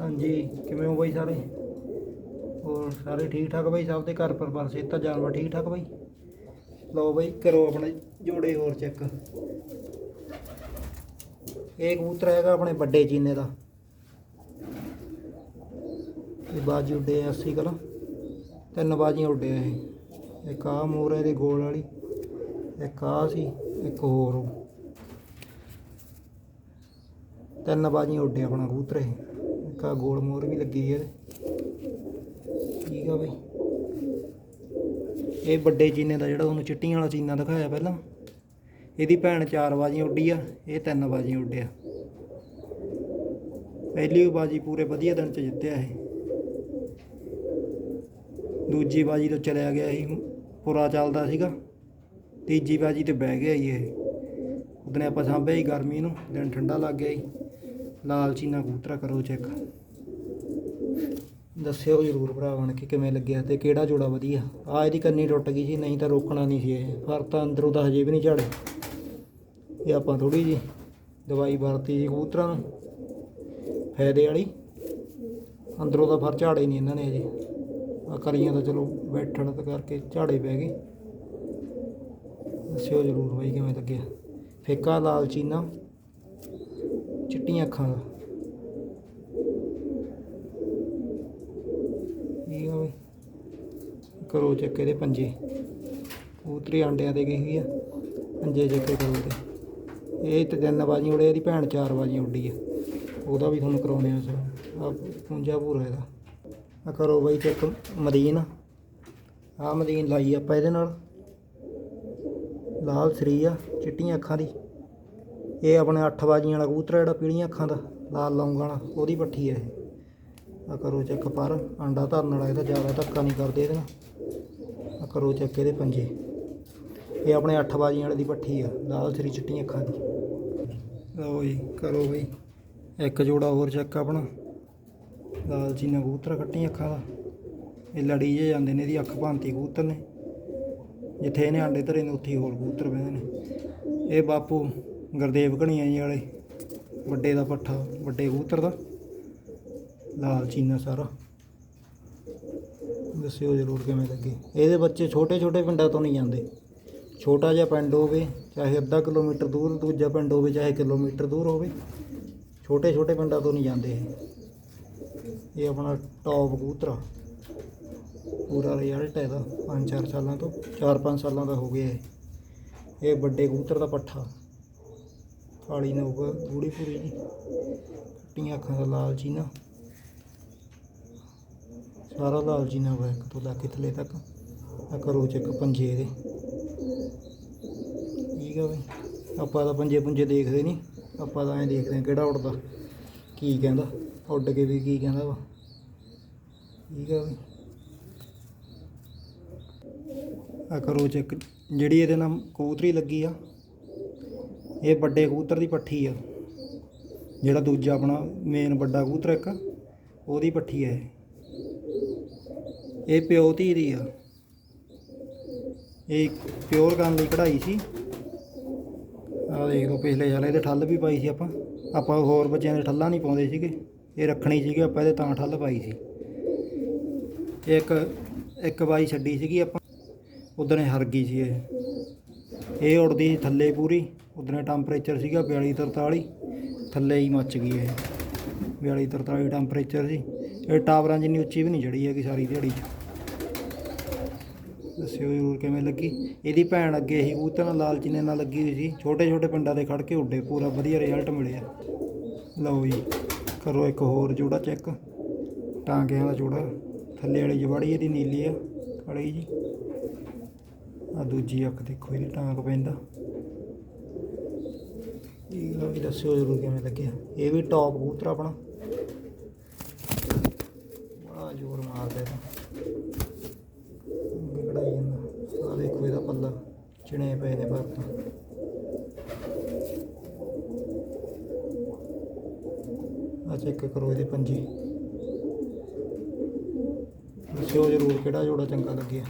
ਹਾਂਜੀ, ਕਿਵੇਂ ਹੋ ਬਾਈ ਸਾਰੇ? ਹੋਰ ਸਾਰੇ ਠੀਕ ਠਾਕ ਬਾਈ? ਸਭ ਦੇ ਘਰ ਪਰਿਵਾਰ ਸਿਹਤ ਤਾਂ ਜਾਨਵਰ ਠੀਕ ਠਾਕ ਬਾਈ? ਲਓ ਬਾਈ, ਕਰੋ ਆਪਣੇ ਜੋੜੇ ਹੋਰ ਚੈੱਕ ਇਹ ਕਬੂਤਰ ਹੈਗਾ ਆਪਣੇ ਵੱਡੇ ਚੀਨੇ ਦਾ। ਇਹ ਬਾਜੀ ਉੱਡੇ ਆ 80 ਕਲਾ। ਤਿੰਨ ਬਾਜੀਆਂ ਉੱਡੇ ਆ ਇਹ। ਇੱਕ ਆ ਮੋਰ ਹੈ ਇਹਦੇ ਗੋਲ ਵਾਲੀ, ਇੱਕ ਆ ਸੀ, ਇੱਕ ਹੋਰ ਉਹ। ਤਿੰਨ ਬਾਜੀਆਂ ਉੱਡੇ ਆਪਣਾ ਕਬੂਤਰ ਇਹ। ਇੱਕ ਗੋਲ ਮੋਰ ਵੀ ਲੱਗੀ ਹੈ ਠੀਕ ਆ ਬਈ। ਇਹ ਵੱਡੇ ਚੀਨੇ ਦਾ ਜਿਹੜਾ ਤੁਹਾਨੂੰ ਚਿੱਟੀਆਂ ਵਾਲਾ ਚੀਨਾ ਦਿਖਾਇਆ ਪਹਿਲਾਂ। ਇਹਦੀ ਭੈਣ ਚਾਰ ਬਾਜੀਆਂ ਉੱਡੀ ਆ, ਇਹ ਤਿੰਨ ਬਾਜੀਆਂ ਉੱਡਿਆ। ਪਹਿਲੀ ਬਾਜੀ ਪੂਰੇ ਵਧੀਆ ਦਿਨ ਚ ਜਿੱਤਿਆ ਇਹ। ਦੂਜੀ ਬਾਜੀ ਤੋਂ ਚਲਿਆ ਗਿਆ ਸੀ, ਪੂਰਾ ਚੱਲਦਾ ਸੀਗਾ। ਤੀਜੀ ਬਾਜੀ ਤੇ ਬਹਿ ਗਿਆ ਸੀ ਇਹ। ਉਹਦਨੇ ਆਪਾਂ ਸਾਂਭਿਆ ਸੀ ਗਰਮੀ ਨੂੰ, ਦਿਨ ਠੰਡਾ ਲੱਗ ਗਿਆ ਜੀ। ਲਾਲ ਚੀਨਾ ਕਬੂਤਰਾ ਕਰੋ ਚੈੱਕ ਦੱਸਿਓ ਜਰੂਰ ਭਰਾ ਬਣ ਕੇ ਕਿਵੇਂ ਲੱਗਿਆ ਤੇ ਕਿਹੜਾ ਜੋੜਾ ਵਧੀਆ। ਆ ਇਹਦੀ ਕੰਨੀ ਟੁੱਟ ਗਈ ਜੀ, ਨਹੀਂ ਤਾਂ ਰੋਕਣਾ ਨਹੀਂ ਸੀ ਇਹ। ਫਰ ਤਾਂ ਅੰਦਰੋਂ ਤਾਂ ਹਜੇ ਵੀ ਨਹੀਂ ਝਾੜੇ। ਇਹ ਆਪਾਂ ਥੋੜੀ ਜੀ ਦਵਾਈ ਵਰਤੀ ਜੀ ਕਬੂਤਰਾਂ ਨੂੰ। ਫਾਇਦੇ ਵਾਲੀ। ਅੰਦਰੋਂ ਤਾਂ ਫਰ ਝਾੜੇ ਨਹੀਂ ਇਹਨਾਂ ਨੇ ਹਜੇ। ਆ ਕਰੀਆਂ ਤਾਂ ਚਲੋ ਬੈਠਣ ਤੇ ਕਰਕੇ ਝਾੜੇ ਪੈ ਗਏ। ਦੱਸਿਓ ਜਰੂਰ ਬਾਈ ਕਿਵੇਂ ਲੱਗਿਆ। ਫਿੱਕਾ ਲਾਲਚੀਨਾ ਚਿੱਟੀਆਂ ਅੱਖਾਂ ਦਾ। ਇਹ ਆ ਕਰੋ ਚੱਕੇ ਦੇ ਪੰਜੇ। ਕਬੂਤਰੀ ਆਂਡਿਆਂ ਤੇ ਗਈ ਹੋਈ ਆ, ਪੰਜੇ ਚੱਕੇ ਕਰੋ ਤੇ। ਇਹ ਤੇ ਤਿੰਨ ਬਾਜੀਆਂ ਉੜੇ, ਇਹਦੀ ਭੈਣ ਚਾਰ ਬਾਜੀਆਂ ਉੱਡੀ ਆ। ਉਹਦਾ ਵੀ ਤੁਹਾਨੂੰ ਕਰਾਉਣੇ ਆ ਸਰ। ਆ ਪੁੰਜਾ ਪੂਰਾ ਇਹਦਾ। ਆ ਕਰੋ ਬਾਈ ਚੈੱਕ ਮਦੀਨ। ਆ ਮਦੀਨ ਲਾਈ ਆਪਾਂ ਇਹਦੇ ਨਾਲ। ਲਾਲ ਸਰੀ ਆ, ਚਿੱਟੀਆਂ ਅੱਖਾਂ ਦੀ। ਇਹ ਆਪਣੇ 8 ਬਾਜੀਆਂ ਵਾਲਾ ਕਬੂਤਰ ਜਿਹੜਾ ਪੀਲੀਆਂ ਅੱਖਾਂ ਦਾ, ਲਾਲ ਲੌਂਗਾਂ ਵਾਲਾ, ਉਹਦੀ ਪੱਠੀ ਆ ਇਹ। ਆ ਕਰੋ ਚੈੱਕ ਪਰ, ਆਂਡਾ ਧਰਨ ਵਾਲਾ, ਇਹਦਾ ਜ਼ਿਆਦਾ ਧੱਕਾ ਨਹੀਂ ਕਰਦੇ ਇਹਦੇ ਨਾਲ। ਆ ਕਰੋ ਚੈੱਕ ਇਹਦੇ ਪੰਜੇ। ਇਹ ਆਪਣੇ 8 ਬਾਜੀਆਂ ਵਾਲੇ ਦੀ ਪੱਠੀ ਆ, ਲਾਲ ਸਰੀ, ਚਿੱਟੀਆਂ ਅੱਖਾਂ ਦੀ। ਲਓ ਜੀ, ਕਰੋ ਬਈ। ਇੱਕ ਜੋੜਾ ਹੋਰ ਚੈੱਕ ਆਪਣਾ। ਲਾਲ ਚੀਨਾ ਕਬੂਤਰ ਕੱਟੀਆਂ ਅੱਖਾਂ ਦਾ। ਇਹ ਲੜੀ ਜੇ ਜਾਂਦੇ ਨੇ, ਇਹਦੀ ਅੱਖ ਭਾਂਤੀ ਕਬੂਤਰ ਨੇ। ਜਿੱਥੇ ਇਹਨੇ ਆਂਡੇ ਧਰੇ ਨੇ, ਉੱਥੇ ਹੀ ਹੋਰ ਕਬੂਤਰ ਬਹਿੰਦੇ ਨੇ। ਇਹ ਬਾਪੂ ਗੁਰਦੇਵ ਘਣੀਆਂ ਜੀ ਵਾਲੇ, ਵੱਡੇ ਦਾ ਪੱਠਾ, ਵੱਡੇ ਕਬੂਤਰ ਦਾ। ਲਾਲ ਚੀਨਾ ਸਾਰਾ। ਦੱਸਿਓ ਜ਼ਰੂਰ ਕਿਵੇਂ ਲੱਗੇ। ਇਹਦੇ ਬੱਚੇ ਛੋਟੇ ਛੋਟੇ ਪਿੰਡਾਂ ਤੋਂ ਨਹੀਂ ਜਾਂਦੇ। ਛੋਟਾ ਜਿਹਾ ਪਿੰਡ ਹੋਵੇ, ਚਾਹੇ ਅੱਧਾ ਕਿਲੋਮੀਟਰ ਦੂਰ, ਦੂਜਾ ਪਿੰਡ ਹੋਵੇ, ਚਾਹੇ ਕਿਲੋਮੀਟਰ ਦੂਰ ਹੋਵੇ ਛੋਟੇ ਛੋਟੇ ਪਿੰਡਾਂ ਤੋਂ ਨਹੀਂ ਜਾਂਦੇ ਇਹ। ਇਹ ਆਪਣਾ ਟੌਪ ਆ। ਪੂਰਾ ਰਿਜ਼ਲਟ ਹੈ ਇਹਦਾ। 5-4 ਸਾਲਾਂ ਤੋਂ 4-5 ਸਾਲਾਂ ਦਾ ਹੋ ਗਿਆ ਇਹ। ਇਹ ਵੱਡੇ ਕਬੂਤਰ ਦਾ ਪੱਠਾ। ਕਾਲੀ ਨੋਕ ਗੂੜੀ ਪੂਰੀ ਜੀ। ਕੱਟੀਆਂ ਅੱਖਾਂ ਦਾ ਲਾਲ ਚੀਨਾ ਸਾਰਾ ਲਾਲ ਚੀਨਾ ਵਾ ਇੱਕ ਤੋਂ ਲੈ ਕੇ ਥੱਲੇ ਤੱਕ। ਆ ਕਰੋ ਚੈੱਕ ਪੰਜੇ ਦੇ ਠੀਕ ਆ ਬਈ। ਆਪਾਂ ਤਾਂ ਪੰਜੇ ਪੁੰਜੇ ਦੇਖਦੇ ਨਹੀਂ। ਆਪਾਂ ਤਾਂ ਐਂ ਦੇਖਦੇ ਕਿਹੜਾ ਉੱਡਦਾ, ਕੀ ਕਹਿੰਦਾ, ਉੱਡ ਕੇ ਵੀ ਕੀ ਕਹਿੰਦਾ ਵਾ। ਠੀਕ ਆ ਬਈ। ਅਖਰੋਚ ਇੱਕ ਜਿਹੜੀ ਇਹਦੇ ਨਾਲ ਕਬੂਤਰੀ ਲੱਗੀ ਆ, ਇਹ ਵੱਡੇ ਕਬੂਤਰ ਦੀ ਪੱਠੀ ਆ। ਜਿਹੜਾ ਦੂਜਾ ਆਪਣਾ ਮੇਨ ਵੱਡਾ ਕਬੂਤਰ ਇੱਕ, ਉਹਦੀ ਪੱਠੀ ਆ ਇਹ। ਇਹ ਪਿਓ ਧੀ ਦੀ ਆ। ਇਹ ਪਿਓਰ ਕਰਨ ਲਈ ਕਢਾਈ ਸੀ। ਆ ਦੇਖ ਲਓ, ਪਿਛਲੇ ਸਾਲ ਇਹਦੇ ਠੱਲ ਵੀ ਪਾਈ ਸੀ ਆਪਾਂ। ਆਪਾਂ ਹੋਰ ਬੱਚਿਆਂ ਦੇ ਠੱਲਾਂ ਨਹੀਂ ਪਾਉਂਦੇ ਸੀਗੇ। ਇਹ ਰੱਖਣੀ ਸੀਗੀ ਆਪਾਂ, ਇਹਦੇ ਤਾਂ ਠੱਲ ਪਾਈ ਸੀ। ਇੱਕ ਇੱਕ ਵਾਰੀ ਛੱਡੀ ਸੀਗੀ ਆਪਾਂ। ਉਦੋਂ ਹਰ ਗਈ ਸੀ ਇਹ। ਇਹ ਉੜਦੀ ਸੀ ਥੱਲੇ ਪੂਰੀ ਉਦੋਂ ਟੈਂਪਰੇਚਰ ਸੀਗਾ 42 43 ਥੱਲੇ ਹੀ ਮੱਚ ਗਈ ਇਹ। 42 43 ਟੈਂਪਰੇਚਰ ਸੀ ਇਹ ਟਾਵਰਾਂ ਜਿੰਨੀ ਉੱਚੀ ਵੀ ਨਹੀਂ ਚੜੀ ਹੈਗੀ ਸਾਰੀ ਦਿਹਾੜੀ 'ਚ। ਦੱਸਿਓ ਜ਼ਰੂਰ ਕਿਵੇਂ ਲੱਗੀ। ਇਹਦੀ ਭੈਣ ਅੱਗੇ ਹੀ ਕਬੂਤਰ ਨਾਲ ਲਾਲ ਚੀਨੇ ਨਾਲ ਲੱਗੀ ਹੋਈ ਸੀ। ਛੋਟੇ ਛੋਟੇ ਪਿੰਡਾਂ ਦੇ ਖੜ ਕੇ ਉੱਡੇ, ਪੂਰਾ ਵਧੀਆ ਰਿਜ਼ਲਟ ਮਿਲਿਆ। ਲਓ ਜੀ, ਕਰੋ ਇੱਕ ਹੋਰ ਜੋੜਾ ਚੈੱਕ ਟਾਂਗਿਆਂ ਦਾ ਜੋੜਾ, ਥੱਲੇ ਵਾਲੀ ਜਵਾੜੀ ਇਹਦੀ ਨੀਲੀ ਆ ਕਾਲੀ ਜੀ। ਆ ਦੂਜੀ ਅੱਖ ਦੇਖੋ ਇਹਦੀ ਟਾਂਕ ਪੈਂਦਾ। ਇਹ ਲਓ ਜੀ ਦੱਸਿਓ ਜ਼ਰੂਰ ਕਿਵੇਂ ਲੱਗਿਆ। ਇਹ ਵੀ ਟੌਪ ਕਬੂਤਰ ਆਪਣਾ। ਬੜਾ ਜ਼ੋਰ ਮਾਰਦਾ ਇਹ ਵਿਗੜਾਈ ਜਾਂਦਾ। ਆ ਦੇਖੋ ਇਹਦਾ ਪੱਲਾ। ਚਿਣੇ ਪਏ ਨੇ ਪਰ ਤਾਂ। ਆ ਚੈੱਕ ਕਰੋ ਇਹਦੇ ਪੰਜੀ। ਦੱਸਿਓ ਜ਼ਰੂਰ ਕਿਹੜਾ ਜੋੜਾ ਚੰਗਾ ਲੱਗਿਆ।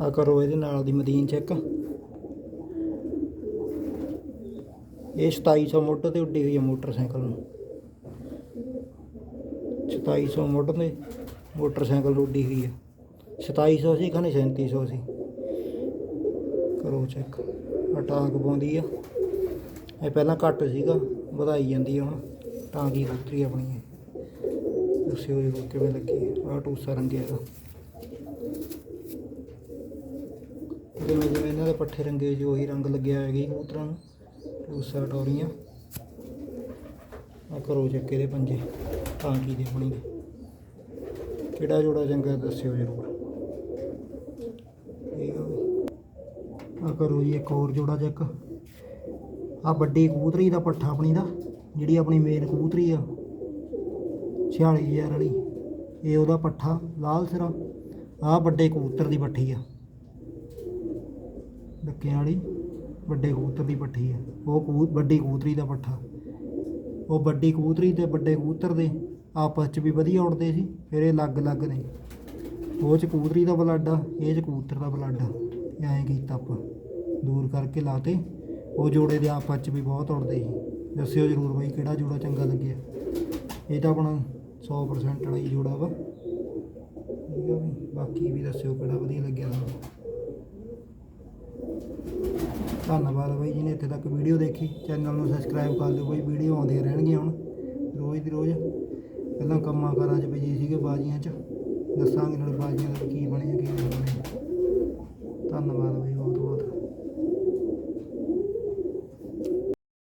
ਆ ਕਰੋ ਇਹਦੇ ਨਾਲ ਦੀ ਮਦੀਨ ਚੈੱਕ ਇਹ 2700 ਮੁੱਢ ਤੇ ਉੱਡੀ ਹੋਈ ਹੈ ਮੋਟਰਸਾਈਕਲ ਨੂੰ। 2700 ਮੁੱਢ ਤੇ ਮੋਟਰਸਾਈਕਲ ਉੱਡੀ ਹੋਈ ਹੈ 2700 ਸੀ ਖਾਨੇ 3700 ਸੀ ਕਰੋ ਚੈੱਕ ਆ ਟਾਂਕ ਪਾਉਂਦੀ ਆ। ਇਹ ਪਹਿਲਾਂ ਘੱਟ ਸੀਗਾ, ਵਧਾਈ ਜਾਂਦੀ ਆ ਹੁਣ। ਟਾਂਕ ਹੀ ਉਤਰੀ ਆਪਣੀ ਇਹ। ਦੱਸਿਓ ਕਿਵੇਂ ਲੱਗੀ ਆ। ਟੂਸਾ ਰੰਗਿਆ ਇਹਦਾ ਜਿਵੇਂ ਜਿਵੇਂ ਇਹਨਾਂ ਦੇ ਪੱਠੇ ਰੰਗੇ ਜੋ ਉਹੀ ਰੰਗ ਲੱਗਿਆ ਹੋਇਆ ਜੀ ਕਬੂਤਰਾਂ ਨੂੰ ਟੂਸਾ ਟੋਰੀਆਂ ਆ ਕਰੋ ਚੈੱਕ ਇਹਦੇ ਪੰਜੇ ਟਾਂਕੀ ਦੇ ਆਪਣੀ ਕਿਹੜਾ ਜੋੜਾ ਚੰਗਾ ਦੱਸਿਓ ਜਰੂਰ। ਠੀਕ ਆ ਆ ਕਰੋ ਜੀ ਇੱਕ ਹੋਰ ਜੋੜਾ ਚੱਕ। ਆ ਵੱਡੀ ਕਬੂਤਰੀ ਦਾ ਪੱਠਾ ਆਪਣੀ ਦਾ, ਜਿਹੜੀ ਆਪਣੀ ਮੇਨ ਕਬੂਤਰੀ ਆ। 46000 ਵਾਲੀ। ਇਹ ਉਹਦਾ ਪੱਠਾ, ਲਾਲ ਸਿਰਾ। ਆ ਵੱਡੇ ਕਬੂਤਰ ਦੀ ਪੱਠੀ ਆ। ਡੱਕਿਆਂ ਵਾਲੀ, ਵੱਡੇ ਕਬੂਤਰ ਦੀ ਪੱਠੀ ਆ। ਉਹ ਕਬੂ, ਵੱਡੀ ਕਬੂਤਰੀ ਦਾ ਪੱਠਾ। ਉਹ ਵੱਡੀ ਕਬੂਤਰੀ ਤੇ ਵੱਡੇ ਕਬੂਤਰ ਦੇ ਆਪਸ 'ਚ ਵੀ ਵਧੀਆ ਉੜਦੇ ਸੀ, ਫਿਰ ਇਹ ਅਲੱਗ-ਅਲੱਗ ਨੇ। ਉਹ 'ਚ ਕਬੂਤਰੀ ਦਾ ਬਲੱਡ ਆ, ਇਹ 'ਚ ਕਬੂਤਰ ਦਾ ਬਲੱਡ ਆ। ਐਂ ਕੀਤਾ ਆਪਾਂ। ਦੂਰ ਕਰਕੇ ਲਾਤੇ ਉਹ ਜੋੜੇ ਦੇ ਆਪਸ 'ਚ ਵੀ ਬਹੁਤ ਉੜਦੇ ਸੀ। ਦੱਸਿਓ ਜਰੂਰ ਬਾਈ ਕਿਹੜਾ ਜੋੜਾ ਚੰਗਾ ਲੱਗਿਆ। ਇਹ ਤਾਂ ਆਪਣਾ 100% ਵਾਲਾ ਹੀ ਜੋੜਾ ਵਾ। ਠੀਕ ਆ ਵੀ ਬਾਕੀ ਵੀ ਦੱਸਿਓ ਕਿਹੜਾ ਵਧੀਆ ਲੱਗਿਆ ਤੁਹਾਨੂੰ। ਧੰਨਵਾਦ ਬਾਈ ਜੀ ਨੇ ਇੱਥੇ ਤੱਕ ਵੀਡੀਓ ਦੇਖੀ। ਚੈਨਲ ਨੂੰ ਸਬਸਕ੍ਰਾਈਬ ਕਰ ਲਿਓ ਬਾਈ, ਵੀਡੀਓ ਆਉਂਦੀਆਂ ਰਹਿਣਗੀਆਂ ਹੁਣ, ਰੋਜ਼ ਦੀ ਰੋਜ਼। ਪਹਿਲਾਂ ਕੰਮਾਂ ਕਾਰਾਂ 'ਚ ਬਿਜ਼ੀ ਸੀਗੇ ਬਾਜ਼ੀਆਂ 'ਚ। ਦੱਸਾਂਗੇ ਨਾਲ ਬਾਜ਼ੀਆਂ ਦਾ ਕੀ ਬਣਿਆ, ਕੀ ਨਹੀਂ ਬਣਿਆ। ਧੰਨਵਾਦ ਬਾਈ ਬਹੁਤ ਬਹੁਤ